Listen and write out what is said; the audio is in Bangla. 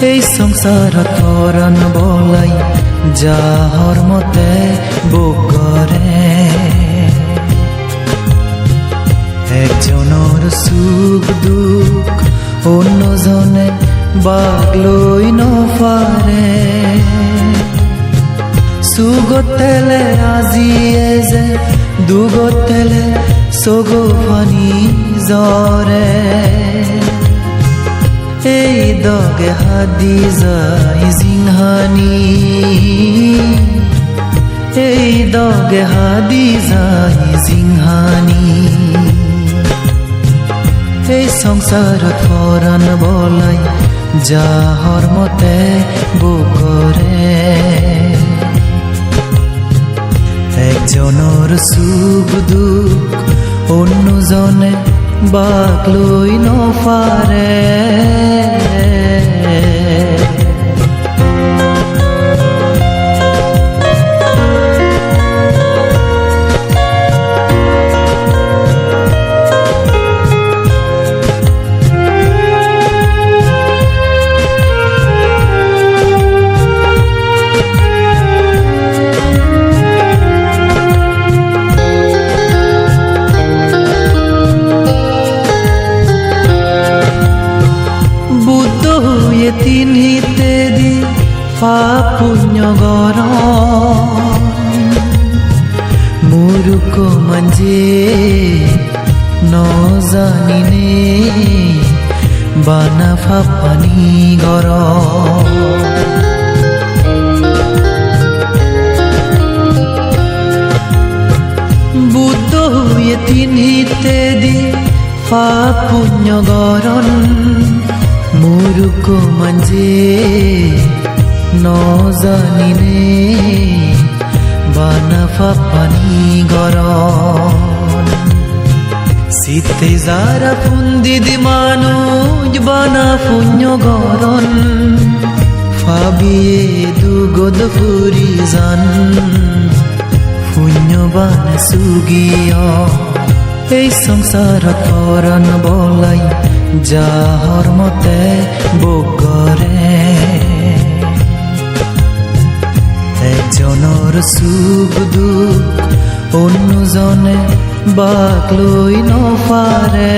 এই সংসাৰত পৰাণ বলাই যাহৰ মতে বগৰে একজনৰ সুখ, দুখ অন্যজনে বাক লৈ নফাৰে সুগতেলে আজিয়ে যে দুগতেলে চগু ফানি এই দগে হাদি যায় জিংহানি এই দগে হাদি যায় জিংহানি এই সংসাৰত পৰাণ বলাই যাহৰ মতে বুকৰে একজনৰ সুখ দুখ অন্যজনে বাক লৈ নফাৰে বুদ্ধ হয়ে তিনিতে দি পাপ পুণ্য গর মুরুক মঞ্জে নজানিনে বানা ফাপানি গর। বুদ্ধ হয়ে তিনিতে দি পাপ পুণ্য গরণ। মুরুক মঞ্জে নজানিনে বানাফা পানি গরণ শীতে যারা ফুন্দি দি মানুষ বানা পুণ্য গরণ ফাবিয়ে দুগদ ফুরি জান পুণ্যবান সুগিয় এই সংসাৰত পৰাণ বলাই যাহৰ মতে বকৰে এজনৰ সুখ দুখ অন্যজনে বাক লৈ নফাৰে